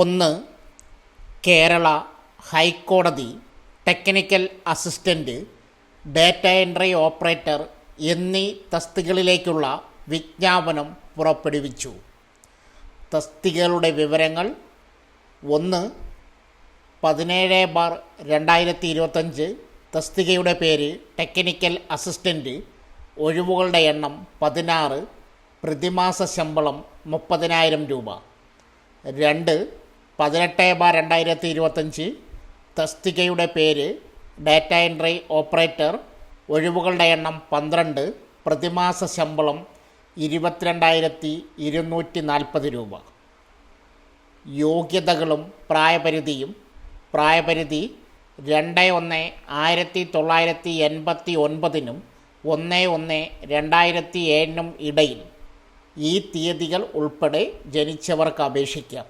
ഒന്ന് കേരള ഹൈക്കോടതി technical assistant data entry operator എന്നീ തസ്തികളിലേക്കുള്ള വിജ്ഞാപനം പുറപ്പെടുവിച്ചു. തസ്തികകളുടെ വിവരങ്ങൾ ഒന്ന് പതിനേഴ് ബാർ രണ്ടായിരത്തി ഇരുപത്തഞ്ച് തസ്തികയുടെ പേര് ടെക്നിക്കൽ അസിസ്റ്റന്റ് ഒഴിവുകളുടെ എണ്ണം പതിനാറ് പ്രതിമാസ ശമ്പളം മുപ്പതിനായിരം രൂപ. രണ്ട് പതിനെട്ട് ബാർ രണ്ടായിരത്തി ഇരുപത്തഞ്ച് തസ്തികയുടെ പേര് ഡാറ്റ എൻട്രി ഓപ്പറേറ്റർ ഒഴിവുകളുടെ എണ്ണം പന്ത്രണ്ട് പ്രതിമാസ ശമ്പളം ഇരുപത്തിരണ്ടായിരത്തി ഇരുന്നൂറ്റി നാൽപ്പത് രൂപ. യോഗ്യതകളും പ്രായപരിധിയും പ്രായപരിധി രണ്ട് ഒന്ന് ആയിരത്തി തൊള്ളായിരത്തി എൺപത്തി ഒൻപതിനും ഒന്ന് ഒന്ന് രണ്ടായിരത്തി ഏഴിനും ഇടയിൽ ഈ തീയതികൾ ഉൾപ്പെടെ ജനിച്ചവർക്ക് അപേക്ഷിക്കാം.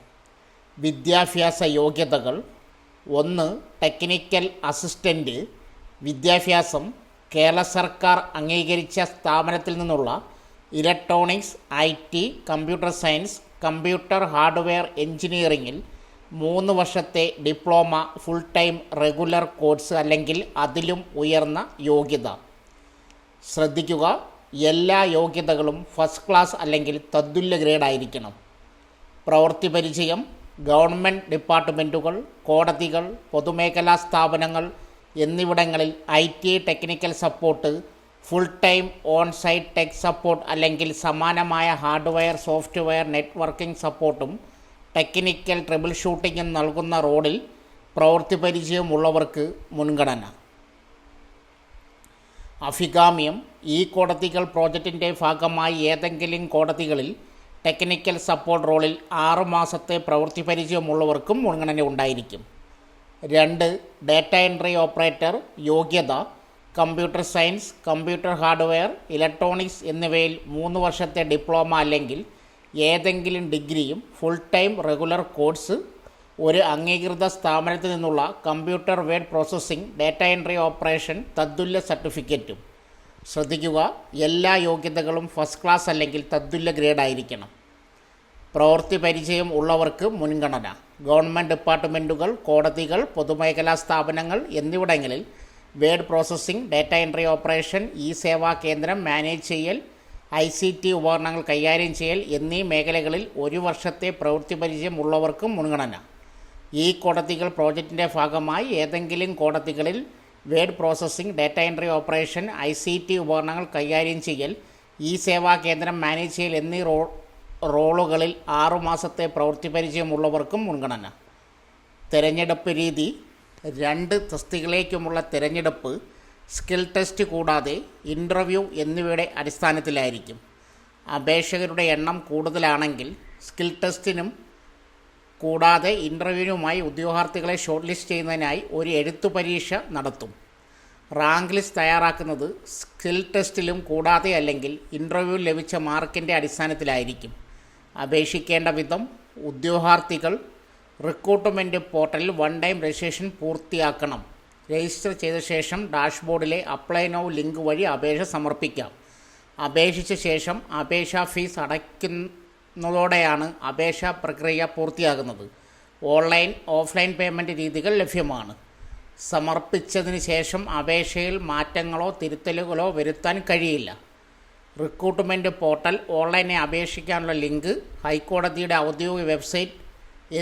വിദ്യാഭ്യാസ യോഗ്യതകൾ. ഒന്ന് ടെക്നിക്കൽ അസിസ്റ്റന്റ് വിദ്യാഭ്യാസം. കേരള സർക്കാർ അംഗീകരിച്ച സ്ഥാപനത്തിൽ നിന്നുള്ള electronics I T computer science computer hardware എഞ്ചിനീയറിംഗിൽ മൂന്ന് വർഷത്തെ diploma full time regular course അല്ലെങ്കിൽ അതിലും ഉയർന്ന യോഗ്യത. ശ്രദ്ധിക്കുക എല്ലാ യോഗ്യതകളും ഫസ്റ്റ് ക്ലാസ് അല്ലെങ്കിൽ തത്തുല്യ ഗ്രേഡ് ആയിരിക്കണം. പ്രവൃത്തി പരിചയം ഗവൺമെന്റ് ഡിപ്പാർട്ട്മെന്റുകൾ കോടതികൾ പൊതുമേഖലാ സ്ഥാപനങ്ങൾ എന്നിവിടങ്ങളിൽ I T technical support full time on site tech support അല്ലെങ്കിൽ സമാനമായ ഹാർഡ്വെയർ സോഫ്റ്റ്വെയർ നെറ്റ്വർക്കിംഗ് സപ്പോർട്ടും ടെക്നിക്കൽ ട്രിബിൾ ഷൂട്ടിങ്ങും നൽകുന്ന റോഡിൽ പ്രവൃത്തി പരിചയമുള്ളവർക്ക് മുൻഗണന. അഭികാമ്യം ഈ കോടതികൾ പ്രോജക്റ്റിന്റെ ഭാഗമായി ഏതെങ്കിലും കോടതികളിൽ ടെക്നിക്കൽ സപ്പോർട്ട് റോളിൽ ആറുമാസത്തെ പ്രവൃത്തി പരിചയമുള്ളവർക്കും മുൻഗണന ഉണ്ടായിരിക്കും. രണ്ട് ഡാറ്റ എൻട്രി ഓപ്പറേറ്റർ യോഗ്യത computer science computer hardware electronics എന്നിവയിൽ മൂന്ന് വർഷത്തെ ഡിപ്ലോമ അല്ലെങ്കിൽ ഏതെങ്കിലും ഡിഗ്രിയും ഫുൾ ടൈം റെഗുലർ കോഴ്സ് ഒരു അംഗീകൃത സ്ഥാപനത്തിൽ നിന്നുള്ള computer word processing data entry operation തദ്തുല്യ സർട്ടിഫിക്കറ്റും ശ്രദ്ധിക്കുക. എല്ലാ യോഗ്യതകളും ഫസ്റ്റ് ക്ലാസ് അല്ലെങ്കിൽ തത്തുല്യ ഗ്രേഡ് ആയിരിക്കണം. പ്രവൃത്തി പരിചയം ഉള്ളവർക്ക് മുൻഗണന. ഗവൺമെന്റ് ഡിപ്പാർട്ട്മെന്റുകൾ കോടതികൾ പൊതുമേഖലാ സ്ഥാപനങ്ങൾ എന്നിവിടങ്ങളിൽ word processing data entry operation E Seva Kendram manage ചെയ്യൽ ഐ സി ടി ഉപകരണങ്ങൾ കൈകാര്യം ചെയ്യൽ എന്നീ മേഖലകളിൽ ഒരു വർഷത്തെ പ്രവൃത്തി പരിചയം ഉള്ളവർക്കും മുൻഗണന. ഈ കോടതികൾ പ്രോജക്റ്റിന്റെ ഭാഗമായി ഏതെങ്കിലും കോടതികളിൽ word processing data entry operation I C T ഉപകരണങ്ങൾ കൈകാര്യം ചെയ്യൽ ഇ സേവാ കേന്ദ്രം മാനേജ് ചെയ്യൽ എന്നീ റോ റോളുകളിൽ ആറുമാസത്തെ പ്രവൃത്തി പരിചയമുള്ളവർക്കും മുൻഗണന. തിരഞ്ഞെടുപ്പ് രീതി രണ്ട് തസ്തികളേക്കുമുള്ള തിരഞ്ഞെടുപ്പ് സ്കിൽ ടെസ്റ്റ് കൂടാതെ ഇന്റർവ്യൂ എന്നിവയുടെ അടിസ്ഥാനത്തിലായിരിക്കും. അപേക്ഷകരുടെ എണ്ണം കൂടുതലാണെങ്കിൽ സ്കിൽ ടെസ്റ്റിനും കൂടാതെ ഇന്റർവ്യൂവിനുമായി ഉദ്യോഗാർത്ഥികളെ ഷോർട്ട് ലിസ്റ്റ് ചെയ്യുന്നതിനായി ഒരു എഴുത്തു പരീക്ഷ നടത്തും. റാങ്ക് ലിസ്റ്റ് തയ്യാറാക്കുന്നത് സ്കിൽ ടെസ്റ്റിലും കൂടാതെ അല്ലെങ്കിൽ ഇന്റർവ്യൂ ലഭിച്ച മാർക്കിന്റെ അടിസ്ഥാനത്തിലായിരിക്കും. അപേക്ഷിക്കേണ്ട വിധം ഉദ്യോഗാർത്ഥികൾ റിക്രൂട്ട്മെന്റ് പോർട്ടലിൽ വൺ ടൈം രജിസ്ട്രേഷൻ പൂർത്തിയാക്കണം. രജിസ്റ്റർ ചെയ്ത ശേഷം ഡാഷ്ബോർഡിലെ അപ്ലൈ നൗ ലിങ്ക് വഴി അപേക്ഷ സമർപ്പിക്കാം. അപേക്ഷിച്ച ശേഷം അപേക്ഷാ ഫീസ് അടയ്ക്കുന്നതോടെയാണ് അപേക്ഷാ പ്രക്രിയ പൂർത്തിയാകുന്നത്. ഓൺലൈൻ ഓഫ്ലൈൻ പേയ്മെന്റ് രീതികൾ ലഭ്യമാണ്. സമർപ്പിച്ചതിന് ശേഷം അപേക്ഷയിൽ മാറ്റങ്ങളോ തിരുത്തലുകളോ വരുത്താൻ കഴിയില്ല. റിക്രൂട്ട്മെന്റ് പോർട്ടൽ ഓൺലൈനെ അപേക്ഷിക്കാനുള്ള ലിങ്ക് ഹൈക്കോടതിയുടെ ഔദ്യോഗിക വെബ്സൈറ്റ്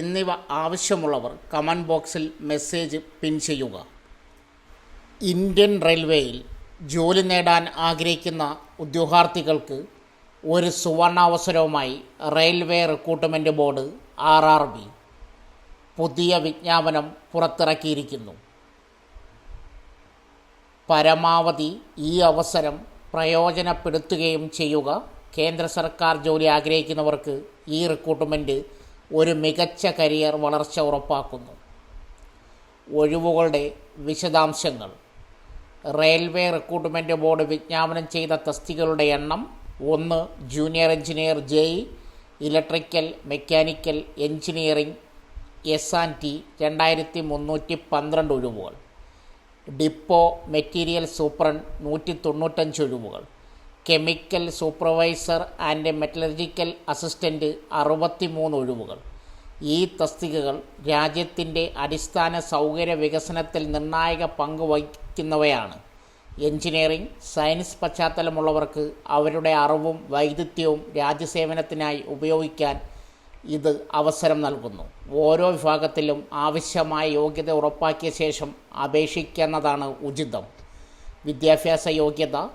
എന്നിവ ആവശ്യമുള്ളവർ കമന്റ് ബോക്സിൽ മെസ്സേജ് പിൻ ചെയ്യുക. ഇന്ത്യൻ റെയിൽവേയിൽ ജോലി നേടാൻ ആഗ്രഹിക്കുന്ന ഉദ്യോഗാർത്ഥികൾക്ക് ഒരു സുവർണാവസരവുമായി railway recruitment board R R B പുതിയ വിജ്ഞാപനം പുറത്തിറക്കിയിരിക്കുന്നു. പരമാവധി ഈ അവസരം പ്രയോജനപ്പെടുത്തുകയും ചെയ്യുക. കേന്ദ്ര സർക്കാർ ജോലി ആഗ്രഹിക്കുന്നവർക്ക് ഈ റിക്രൂട്ട്മെന്റ് ഒരു മികച്ച കരിയർ വളർച്ച ഉറപ്പാക്കുന്നു. ഒഴിവുകളുടെ വിശദാംശങ്ങൾ. റെയിൽവേ റിക്രൂട്ട്മെന്റ് ബോർഡ് വിജ്ഞാപനം ചെയ്ത തസ്തികകളുടെ എണ്ണം ഒന്ന് junior engineer J electrical mechanical engineering S and T രണ്ടായിരത്തി മുന്നൂറ്റി പന്ത്രണ്ട് ഒഴിവുകൾ. ഡിപ്പോ മെറ്റീരിയൽ സൂപ്രണ്ട് നൂറ്റി തൊണ്ണൂറ്റഞ്ച് ഒഴിവുകൾ. Chemical supervisor and metallurgical assistant അറുപത്തി മൂന്ന് ഒഴിവുകൾ. ഈ തസ്തികകൾ രാജ്യത്തിന്റെ അടിസ്ഥാന സൗകര്യ വികസനത്തിൽ നിർണായക പങ്ക് വഹിക്കുന്നവയാണ്. എഞ്ചിനീയറിംഗ് സയൻസ് പശ്ചാത്തലമുള്ളവർക്ക് അവരുടെ അറിവും വൈദഗ്ധ്യവും രാജ്യസേവനത്തിനായി ഉപയോഗിക്കാൻ ഇത് അവസരം നൽകുന്നു. ഓരോ വിഭാഗത്തിലും ആവശ്യമായ യോഗ്യത ഉറപ്പാക്കിയ ശേഷം അപേക്ഷിക്കുന്നതാണ് ഉചിതം. വിദ്യാഭ്യാസ യോഗ്യത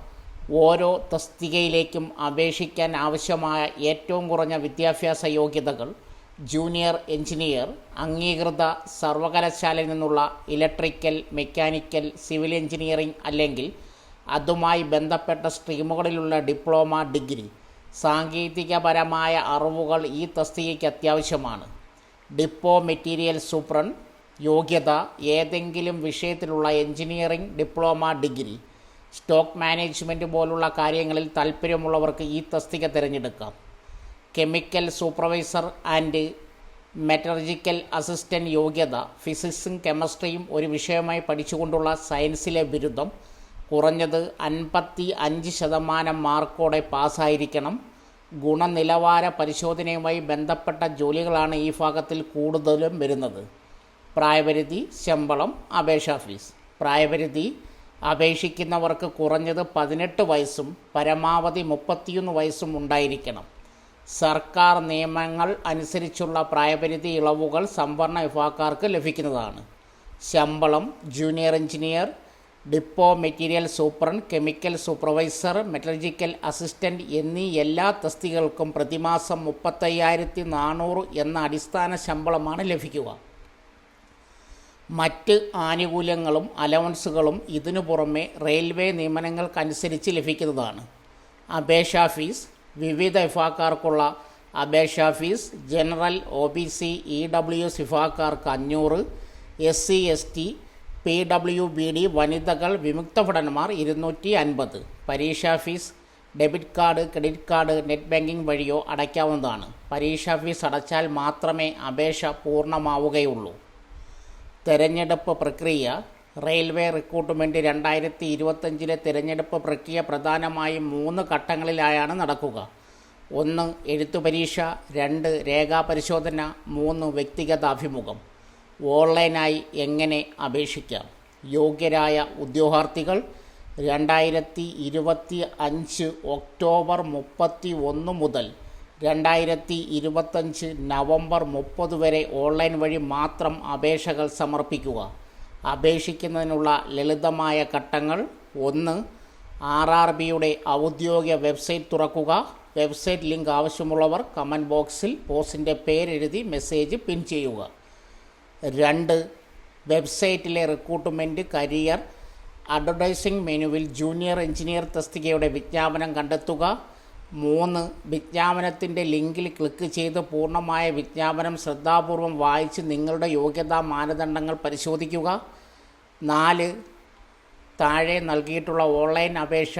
ഓരോ തസ്തികയിലേക്കും അപേക്ഷിക്കാൻ ആവശ്യമായ ഏറ്റവും കുറഞ്ഞ വിദ്യാഭ്യാസ യോഗ്യതകൾ ജൂനിയർ എഞ്ചിനീയർ അംഗീകൃത സർവകലാശാലയിൽ നിന്നുള്ള ഇലക്ട്രിക്കൽ മെക്കാനിക്കൽ സിവിൽ എഞ്ചിനീയറിംഗ് അല്ലെങ്കിൽ അതുമായി ബന്ധപ്പെട്ട സ്ട്രീമുകളിലുള്ള ഡിപ്ലോമ ഡിഗ്രി. സാങ്കേതികപരമായ അറിവുകൾ ഈ തസ്തികയ്ക്ക് അത്യാവശ്യമാണ്. ഡിപ്പോ മെറ്റീരിയൽ സൂപ്രണ്ട് യോഗ്യത ഏതെങ്കിലും വിഷയത്തിലുള്ള engineering diploma degree. Stock management പോലുള്ള കാര്യങ്ങളിൽ താൽപ്പര്യമുള്ളവർക്ക് ഈ തസ്തിക തിരഞ്ഞെടുക്കാം. Chemical supervisor and metallurgical assistant യോഗ്യത ഫിസിക്സും കെമിസ്ട്രിയും ഒരു വിഷയമായി പഠിച്ചുകൊണ്ടുള്ള സയൻസിലെ ബിരുദം കുറഞ്ഞത് അൻപത്തി അഞ്ച് ശതമാനം മാർക്കോടെ പാസ്സായിരിക്കണം. ഗുണനിലവാര പരിശോധനയുമായി ബന്ധപ്പെട്ട ജോലികളാണ് ഈ ഭാഗത്തിൽ കൂടുതലും വരുന്നത്. പ്രായപരിധി ശമ്പളം അപേക്ഷാ ഫീസ്. പ്രായപരിധി അപേക്ഷിക്കുന്നവർക്ക് കുറഞ്ഞത് പതിനെട്ട് വയസ്സും പരമാവധി മുപ്പത്തിയൊന്ന് വയസ്സും ഉണ്ടായിരിക്കണം. സർക്കാർ നിയമങ്ങൾ അനുസരിച്ചുള്ള പ്രായപരിധി ഇളവുകൾ സംവരണ വിഭാഗക്കാർക്ക് ലഭിക്കുന്നതാണ്. ശമ്പളം junior engineer depot material superintendent chemical supervisor metallurgical assistant എന്നീ എല്ലാ തസ്തികകൾക്കും പ്രതിമാസം മുപ്പത്തയ്യായിരത്തി നാനൂറ് എന്ന അടിസ്ഥാന ശമ്പളമാണ് ലഭിക്കുക. മറ്റ് ആനുകൂല്യങ്ങളും അലവൻസുകളും ഇതിനു പുറമെ റെയിൽവേ നിയമനങ്ങൾക്കനുസരിച്ച് ലഭിക്കുന്നതാണ്. അപേക്ഷാ ഫീസ് വിവിധ വിഭാഗക്കാർക്കുള്ള അപേക്ഷാ fees general O B C E W S വിഭാഗക്കാർക്ക് അഞ്ഞൂറ് S C S T P W B D വനിതകൾ വിമുക്ത ഭടന്മാർ ഇരുന്നൂറ്റി അൻപത് പരീക്ഷാ fees debit card credit card net banking വഴിയോ അടയ്ക്കാവുന്നതാണ്. പരീക്ഷാ ഫീസ് അടച്ചാൽ മാത്രമേ അപേക്ഷ പൂർണമാവുകയുള്ളൂ. തെരഞ്ഞെടുപ്പ് പ്രക്രിയ റെയിൽവേ റിക്രൂട്ട്മെന്റ് രണ്ടായിരത്തി ഇരുപത്തഞ്ചിലെ തിരഞ്ഞെടുപ്പ് പ്രക്രിയ പ്രധാനമായും മൂന്ന് ഘട്ടങ്ങളിലായാണ് നടക്കുക. ഒന്ന് എഴുത്തു പരീക്ഷ രണ്ട് രേഖാപരിശോധന മൂന്ന് വ്യക്തിഗത അഭിമുഖം ഓൺലൈനായി എങ്ങനെ അപേക്ഷിക്കാം? യോഗ്യരായ ഉദ്യോഗാർത്ഥികൾ രണ്ടായിരത്തി ഇരുപത്തി അഞ്ച് ഒക്ടോബർ മുപ്പത്തി ഒന്ന് മുതൽ രണ്ടായിരത്തി ഇരുപത്തഞ്ച് നവംബർ മുപ്പത് വരെ ഓൺലൈൻ വഴി മാത്രം അപേക്ഷകൾ സമർപ്പിക്കുക. അപേക്ഷിക്കുന്നതിനുള്ള ലളിതമായ ഘട്ടങ്ങൾ. ഒന്ന് ആർ ആർ ബിയുടെ ഔദ്യോഗിക വെബ്സൈറ്റ് തുറക്കുക. വെബ്സൈറ്റ് ലിങ്ക് ആവശ്യമുള്ളവർ കമന്റ് ബോക്സിൽ പോസ്റ്റിന്റെ പേരെഴുതി മെസ്സേജ് പിൻ ചെയ്യുക. രണ്ട് വെബ്സൈറ്റിലെ റിക്രൂട്ട്മെന്റ് കരിയർ. അഡ്വർടൈസിംഗ് മെനുവിൽ ജൂനിയർ എഞ്ചിനീയർ തസ്തികയുടെ വിജ്ഞാപനം കണ്ടെത്തുക. മൂന്ന് വിജ്ഞാപനത്തിന്റെ ലിങ്കിൽ ക്ലിക്ക് ചെയ്ത് പൂർണമായ വിജ്ഞാപനം ശ്രദ്ധാപൂർവം വായിച്ച് നിങ്ങളുടെ യോഗ്യതാ മാനദണ്ഡങ്ങൾ പരിശോധിക്കുക. നാല് താഴെ നൽകിയിട്ടുള്ള ഓൺലൈൻ അപേക്ഷ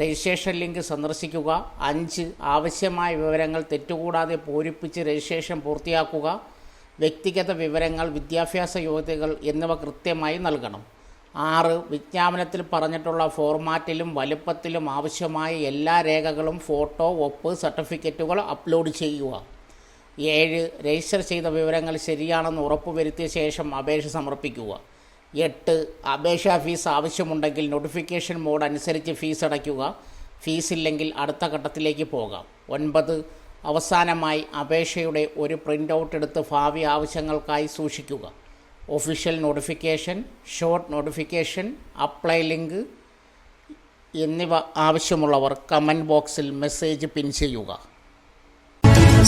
രജിസ്ട്രേഷൻ ലിങ്ക് സന്ദർശിക്കുക. അഞ്ച് ആവശ്യമായ വിവരങ്ങൾ തെറ്റുകൂടാതെ പൂരിപ്പിച്ച് രജിസ്ട്രേഷൻ പൂർത്തിയാക്കുക. വ്യക്തിഗത വിവരങ്ങൾ വിദ്യാഭ്യാസ യോഗ്യതകൾ എന്നിവ കൃത്യമായി നൽകണം. ആറ് വിജ്ഞാപനത്തിൽ പറഞ്ഞിട്ടുള്ള ഫോർമാറ്റിലും വലുപ്പത്തിലും ആവശ്യമായ എല്ലാ രേഖകളും ഫോട്ടോ ഒപ്പ് സർട്ടിഫിക്കറ്റുകൾ അപ്ലോഡ് ചെയ്യുക. ഏഴ് രജിസ്റ്റർ ചെയ്ത വിവരങ്ങൾ ശരിയാണെന്ന് ഉറപ്പുവരുത്തിയ ശേഷം അപേക്ഷ സമർപ്പിക്കുക. എട്ട് അപേക്ഷാ ഫീസ് ആവശ്യമുണ്ടെങ്കിൽ നോട്ടിഫിക്കേഷൻ മോഡ് അനുസരിച്ച് ഫീസ് അടയ്ക്കുക. ഫീസ് ഇല്ലെങ്കിൽ അടുത്ത ഘട്ടത്തിലേക്ക് പോകാം. ഒൻപത് അവസാനമായി അപേക്ഷയുടെ ഒരു പ്രിന്റ് ഔട്ട് എടുത്ത് ഭാവി ആവശ്യങ്ങൾക്കായി സൂക്ഷിക്കുക. Official notification short notification apply link എന്നിവ ആവശ്യമുള്ളവർ കമന്റ് ബോക്സിൽ മെസ്സേജ് പിൻ ചെയ്യുക.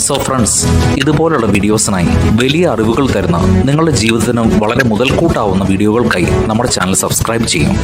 സോ ഫ്രണ്ട്സ് ഇതുപോലുള്ള വീഡിയോസിനായി വലിയ അറിവുകൾ തരുന്ന നിങ്ങളുടെ ജീവിതത്തിനും വളരെ മുതൽക്കൂട്ടാവുന്ന വീഡിയോകൾക്കായി നമ്മുടെ ചാനൽ സബ്സ്ക്രൈബ് ചെയ്യും.